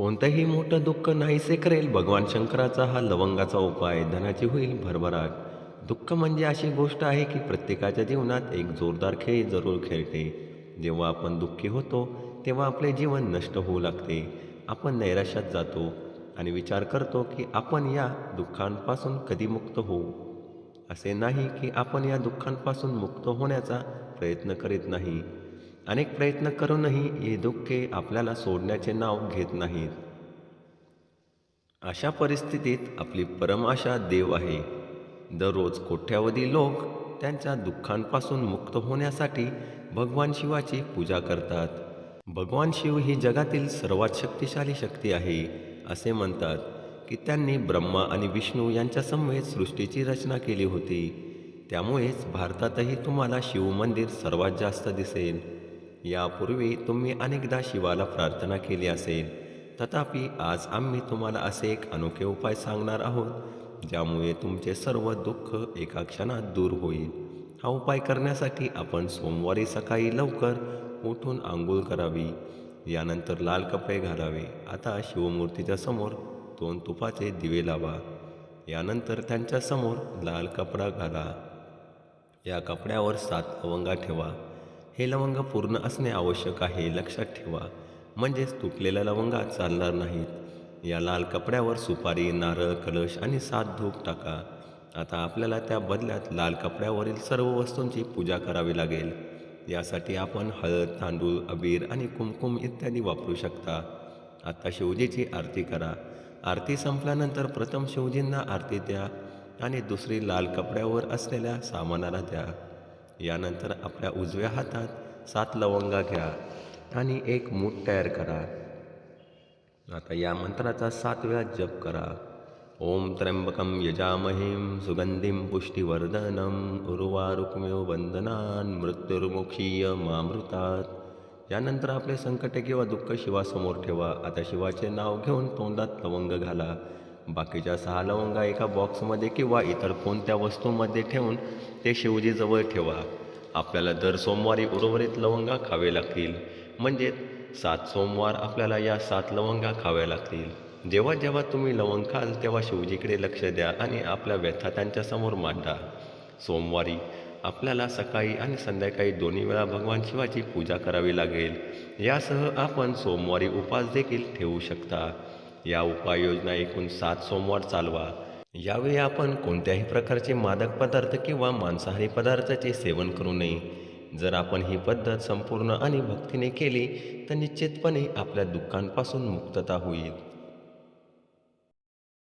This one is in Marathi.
कोणतंही मोठं दुःख नाहीसे करेल भगवान शंकराचा हा लवंगाचा उपाय. धनाची होईल भरभराट. दुःख म्हणजे अशी गोष्ट आहे की प्रत्येकाच्या जीवनात एक जोरदार खेळ जरूर खेळते. जेव्हा आपण दुःखी होतो तेव्हा आपले जीवन नष्ट होऊ लागते. आपण नैराश्यात जातो आणि विचार करतो की आपण या दुःखांपासून कधी मुक्त होऊ. असे नाही की आपण या दुःखांपासून मुक्त होण्याचा प्रयत्न करीत नाही. अनेक प्रयत्न करूनही हे दुःखे आपल्याला सोडण्याचे नाव घेत नाहीत. अशा परिस्थितीत आपली परमाशा देव आहे. दररोज कोट्यावधी लोक त्यांच्या दुःखांपासून मुक्त होण्यासाठी भगवान शिवाची पूजा करतात. भगवान शिव ही जगातील सर्वात शक्तिशाली शक्ती आहे असे म्हणतात की त्यांनी ब्रह्मा आणि विष्णू यांच्या समवेत सृष्टीची रचना केली होती. त्यामुळेच भारतातही तुम्हाला शिवमंदिर सर्वात जास्त दिसेल. यापूर्वी तुम्ही अनेकदा शिवाला प्रार्थना केली असेल. तथापि आज आम्ही तुम्हाला असे एक अनोखे उपाय सांगणार आहोत ज्यामुळे तुमचे सर्व दुःख एका क्षणात दूर होईल. हा उपाय करण्यासाठी आपण सोमवारी सकाळी लवकर उठून आंघोळ करावी. यानंतर लाल कपडे घालावे. आता शिवमूर्तीच्या समोर दोन तुपाचे दिवे लावा. यानंतर त्यांच्यासमोर लाल कपडा घाला. या कपड्यावर सात लवंगा ठेवा. हे लवंग पूर्ण असणे आवश्यक आहे लक्षात ठेवा. म्हणजेच तुटलेल्या लवंगा चालणार नाहीत. या लाल कपड्यावर सुपारी नारळ कलश आणि सात धूप टाका. आता आपल्याला त्या बदल्यात लाल कपड्यावरील सर्व वस्तूंची पूजा करावी लागेल. यासाठी आपण हळद तांदूळ अबीर आणि कुमकुम इत्यादी वापरू शकता. आता शिवजीची आरती करा. आरती संपल्यानंतर प्रथम शिवजींना आरती द्या आणि दुसरी लाल कपड्यावर असलेल्या सामानाला द्या. यानंतर आपल्या उजव्या हातात सात लवंगा घ्या आणि एक मूठ तयार करा. आता या मंत्राचा सात वेळा जप करा. ओम त्र्यंबकम यजामहीं सुगंधीम पुष्टिवर्धनम उर्वारुक्म्यो वंदनान मृत्युर्मुक्षीय मामृतात यानंतर आपले संकटे किंवा दुःख शिवासमोर ठेवा. आता शिवाचे नाव घेऊन तोंडात लवंग घाला. बाकीच्या सहा लवंगा एका बॉक्समध्ये किंवा इतर कोणत्या वस्तूमध्ये ठेवून ते शिवजीजवळ ठेवा. आपल्याला दर सोमवारी उर्वरित लवंगा खावे लागतील. म्हणजे सात सोमवार आपल्याला या सात लवंगा खाव्या लागतील. जेव्हा जेव्हा तुम्ही लवंग खाल तेव्हा शिवजीकडे लक्ष द्या आणि आपल्या व्यथा त्यांच्यासमोर मांडा. सोमवारी आपल्याला सकाळी आणि संध्याकाळी दोन्ही वेळा भगवान शिवाची पूजा करावी लागेल. यासह आपण सोमवारी उपास देखील ठेवू शकता. या उपाययोजना एकूण सात सोमवार चालवा. यावेळी आपण कोणत्याही प्रकारचे मादक पदार्थ किंवा मांसाहारी पदार्थाचे सेवन करू नये. जर आपण ही पद्धत संपूर्ण आणि भक्तीने केली तर निश्चितपणे आपल्या दुःखांपासून मुक्तता होईल.